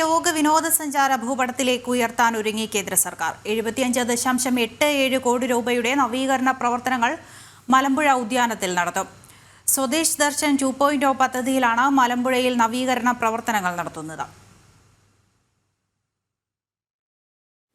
ലോക വിനോദസഞ്ചാര ഭൂപടത്തിലേക്ക് ഉയർത്താൻ ഒരുങ്ങി കേന്ദ്ര സർക്കാർ. എഴുപത്തിയഞ്ച് ദശാംശം എട്ട് ഏഴ് കോടി രൂപയുടെ നവീകരണ പ്രവർത്തനങ്ങൾ മലമ്പുഴ ഉദ്യാനത്തിൽ നടത്തും. Swadesh Darshan two point O പദ്ധതിയിലാണ് മലമ്പുഴയിൽ നവീകരണ പ്രവർത്തനങ്ങൾ നടത്തുന്നത്.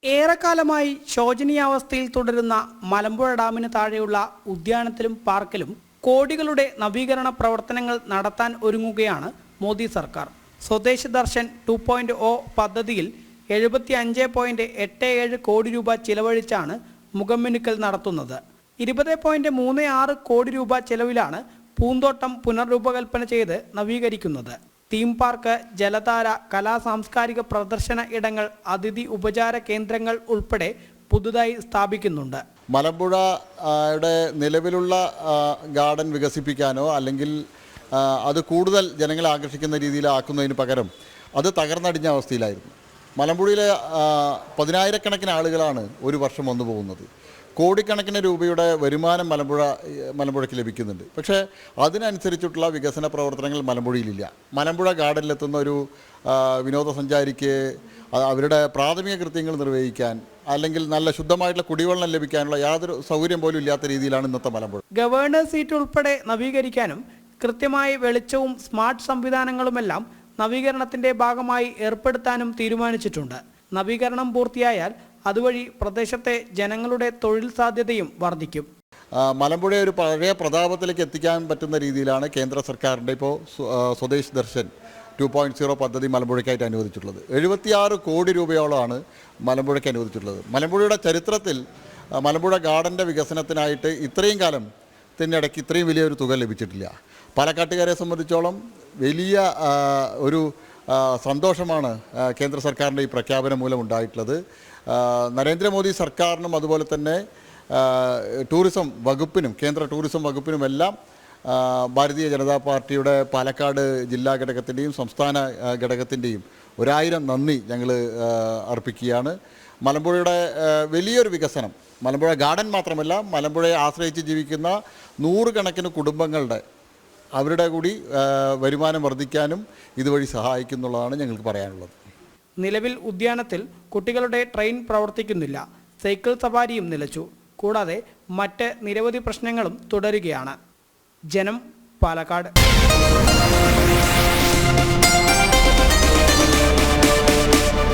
ഏറെക്കാലമായി ശോചനീയാവസ്ഥയിൽ തുടരുന്ന മലമ്പുഴ ഡാമിന് താഴെയുള്ള ഉദ്യാനത്തിലും പാർക്കിലും കോടികളുടെ നവീകരണ പ്രവർത്തനങ്ങൾ നടത്താൻ ഒരുങ്ങുകയാണ് മോദി സർക്കാർ. Swadesh Darshan two point O പദ്ധതിയിൽ എഴുപത്തി അഞ്ച് പോയിന്റ് എട്ട് ഏഴ് കോടി രൂപ ചിലവഴിച്ചാണ് മുഖമ്മിനുക്കൽ നടത്തുന്നത്. ഇരുപത് പോയിന്റ് മൂന്ന് ആറ് കോടി രൂപ ചെലവിലാണ് പൂന്തോട്ടം പുനർരൂപകൽപ്പന ചെയ്ത് നവീകരിക്കുന്നത്. തീം പാർക്ക് ജലധാര കലാ സാംസ്കാരിക പ്രദർശന ഇടങ്ങൾ അതിഥി ഉപചാര കേന്ദ്രങ്ങൾ ഉൾപ്പെടെ പുതുതായി സ്ഥാപിക്കുന്നുണ്ട്. മലമ്പുഴയുടെ നിലവിലുള്ള ഗാർഡൻ വികസിപ്പിക്കാനോ അല്ലെങ്കിൽ അത് കൂടുതൽ ജനങ്ങളെ ആകർഷിക്കുന്ന രീതിയിലാക്കുന്നതിന് പകരം അത് തകർന്നടിഞ്ഞ അവസ്ഥയിലായിരുന്നു. മലമ്പുഴയിലെ പതിനായിരക്കണക്കിന് ആളുകളാണ് ഒരു വർഷം വന്നു പോകുന്നത്. കോടിക്കണക്കിന് രൂപയുടെ വരുമാനം മലമ്പുഴ മലമ്പുഴയ്ക്ക് ലഭിക്കുന്നുണ്ട്. പക്ഷേ അതിനനുസരിച്ചിട്ടുള്ള വികസന പ്രവർത്തനങ്ങൾ മലമ്പുഴയിലില്ല. മലമ്പുഴ ഗാർഡനിലെത്തുന്ന ഒരു വിനോദസഞ്ചാരിക്ക് അവരുടെ പ്രാഥമിക കൃത്യങ്ങൾ നിർവഹിക്കാൻ അല്ലെങ്കിൽ നല്ല ശുദ്ധമായിട്ടുള്ള കുടിവെള്ളം ലഭിക്കാനുള്ള യാതൊരു സൗകര്യം പോലും ഇല്ലാത്ത രീതിയിലാണ് ഇന്നത്തെ മലമ്പുഴ. ഗവേണർ സീറ്റ് ഉൾപ്പെടെ നവീകരിക്കാനും കൃത്യമായ വെളിച്ചവും സ്മാർട്ട് സംവിധാനങ്ങളുമെല്ലാം നവീകരണത്തിന്റെ ഭാഗമായി ഏർപ്പെടുത്താനും തീരുമാനിച്ചിട്ടുണ്ട്. നവീകരണം പൂർത്തിയായാൽ അതുവഴി പ്രദേശത്തെ ജനങ്ങളുടെ തൊഴിൽ സാധ്യതയും വർദ്ധിക്കും. മലമ്പുഴ ഒരു പഴയ പ്രതാപത്തിലേക്ക് എത്തിക്കാൻ പറ്റുന്ന രീതിയിലാണ് കേന്ദ്ര സർക്കാരിന്റെ ഇപ്പോൾ സ്വ- Swadesh Darshan two point zero പദ്ധതി മലമ്പുഴയ്ക്കായിട്ട് അനുവദിച്ചിട്ടുള്ളത്. എഴുപത്തിയാറ് കോടി രൂപയോളമാണ് മലമ്പുഴയ്ക്ക് അനുവദിച്ചിട്ടുള്ളത്. മലമ്പുഴയുടെ ചരിത്രത്തിൽ മലമ്പുഴ ഗാർഡന്റെ വികസനത്തിനായിട്ട് ഇത്രയും കാലം ഇതിനിടയ്ക്ക് ഇത്രയും വലിയൊരു തുക ലഭിച്ചിട്ടില്ല. പാലക്കാട്ടുകാരെ സംബന്ധിച്ചോളം വലിയ ഒരു സന്തോഷമാണ് കേന്ദ്ര സർക്കാരിന്റെ ഈ പ്രഖ്യാപനം മൂലം ഉണ്ടായിട്ടുള്ളത്. നരേന്ദ്രമോദി സർക്കാരിനും അതുപോലെ തന്നെ ടൂറിസം വകുപ്പിനും കേന്ദ്ര ടൂറിസം വകുപ്പിനുമെല്ലാം ഭാരതീയ ജനതാ പാർട്ടിയുടെ പാലക്കാട് ജില്ലാ ഘടകത്തിന്റെയും സംസ്ഥാന ഘടകത്തിന്റെയും ഒരായിരം നന്ദി ഞങ്ങൾ അർപ്പിക്കുകയാണ്. മലമ്പുഴയുടെ വലിയൊരു വികസനം. മലമ്പുഴ ഗാർഡൻ മാത്രമല്ല മലമ്പുഴയെ ആശ്രയിച്ച് ജീവിക്കുന്ന നൂറുകണക്കിന് കുടുംബങ്ങളുടെ അവരുടെ കൂടി വരുമാനം വർദ്ധിക്കാനും ഇതുവഴി സഹായിക്കുന്നുള്ളതാണ് ഞങ്ങൾക്ക് പറയാനുള്ളത്. നിലവിൽ ഉദ്യാനത്തിൽ കുട്ടികളുടെ ട്രെയിൻ പ്രവർത്തിക്കുന്നില്ല. സൈക്കിൾ സവാരിയും നിലച്ചു. കൂടാതെ മറ്റ് നിരവധി പ്രശ്നങ്ങളും തുടരുകയാണ്. ജനം പാലക്കാട്.